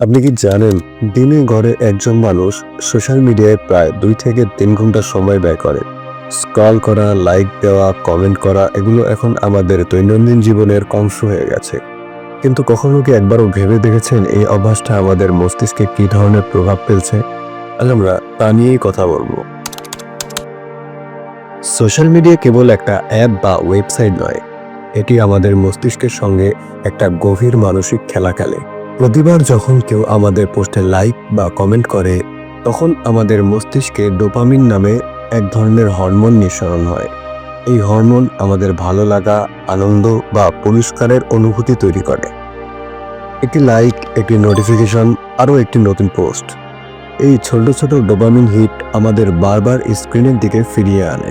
আপনি কি জানেন, দিনে গড়ে একজন মানুষ সোশ্যাল মিডিয়ায় প্রায় দুই থেকে তিন ঘণ্টা সময় ব্যয় করে। স্ক্রল করা লাইক দেওয়া কমেন্ট করা, এগুলো এখন আমাদের দৈনন্দিন জীবনের অংশ হয়ে গেছে। কিন্তু কখনো কি একবারও ভেবে দেখেছেন এই অভ্যাসটা আমাদের মস্তিষ্কে কী ধরনের প্রভাব ফেলছে? আজ আমরা তা নিয়েই কথা বলব। সোশ্যাল মিডিয়া কেবল একটা অ্যাপ বা ওয়েবসাইট নয়, এটি আমাদের মস্তিষ্কের সঙ্গে একটা গভীর মানসিক খেলা খেলে প্রতিবার যখন কেউ আমাদের পোস্টে লাইক বা কমেন্ট করে, তখন আমাদের মস্তিষ্কে ডোপামিন নামে এক ধরনের হরমোন নিঃসরণ হয়। এই হরমোন আমাদের ভালো লাগা, আনন্দ বা পুরস্কারের অনুভূতি তৈরি করে। একটি লাইক, একটি নোটিফিকেশন, আরও একটি নতুন পোস্ট। এই ছোট ছোট ডোপামিন হিট আমাদের বারবার স্ক্রিনের দিকে ফিরিয়ে আনে।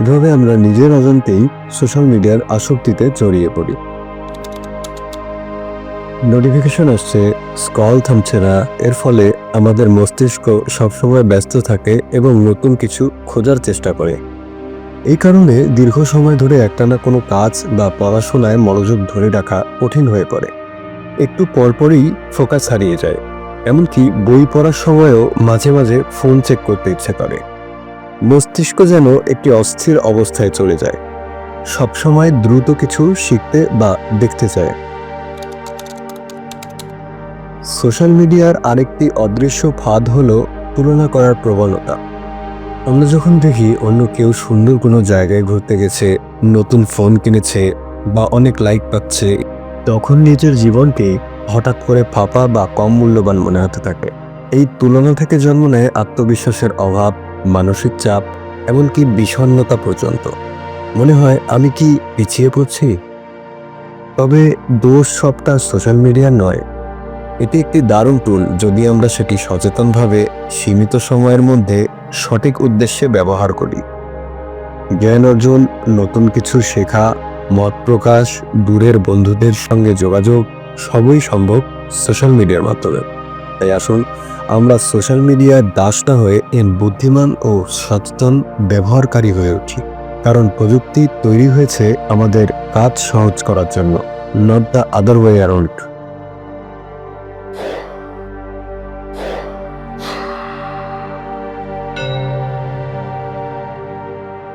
এভাবে আমরা নিজের অজান্তেই সোশ্যাল মিডিয়ার আসক্তিতে জড়িয়ে পড়ি। নোটিফিকেশন আসছে স্কল থামছে না। এর ফলে আমাদের মস্তিষ্ক সবসময় ব্যস্ত থাকে এবং নতুন কিছু খোঁজার চেষ্টা করে। এই কারণে দীর্ঘ সময় ধরে একটানা কোনো কাজ বা পড়াশোনায় মনোযোগ ধরে রাখা কঠিন হয়ে পড়ে। একটু পরপরই ফোকাস হারিয়ে যায়। এমনকি বই পড়ার সময়ও মাঝে মাঝে ফোন চেক করতে ইচ্ছে করে। মস্তিষ্ক যেন একটি অস্থির অবস্থায় চলে যায়। সবসময় দ্রুত কিছু শিখতে বা দেখতে চায়। সোশ্যাল মিডিয়ার আরেকটি অদৃশ্য ফাঁদ হলো তুলনা করার প্রবণতা। আমরা যখন দেখি অন্য কেউ সুন্দর কোনো জায়গায় ঘুরতে গেছে, নতুন ফোন কিনেছে বা অনেক লাইক পাচ্ছে, তখন নিজের জীবনকে হঠাৎ করে ফাঁপা বা কম মূল্যবান মনে হতে থাকে। এই তুলনা থেকে জন্ম নেয় আত্মবিশ্বাসের অভাব, মানসিক চাপ, এমনকি বিষণ্ণতা পর্যন্ত। মনে হয়, আমি কি পিছিয়ে পড়ছি? তবে দোষ সবটা সোশ্যাল মিডিয়ার নয় এটি একটি দারুণ টুল যদি আমরা সেটি সচেতনভাবে সীমিত সময়ের মধ্যে সঠিক উদ্দেশ্যে ব্যবহার করি। জ্ঞান অর্জন, নতুন কিছু শেখা, মত প্রকাশ, দূরের বন্ধুদের সঙ্গে যোগাযোগ, সবই সম্ভব সোশ্যাল মিডিয়ার মাধ্যমে। তাই আসুন, আমরা সোশ্যাল মিডিয়ার দাস না হয়ে এর বুদ্ধিমান ও সচেতন ব্যবহারকারী হয়ে উঠি। কারণ প্রযুক্তি তৈরি হয়েছে আমাদের কাজ সহজ করার জন্য not the other way around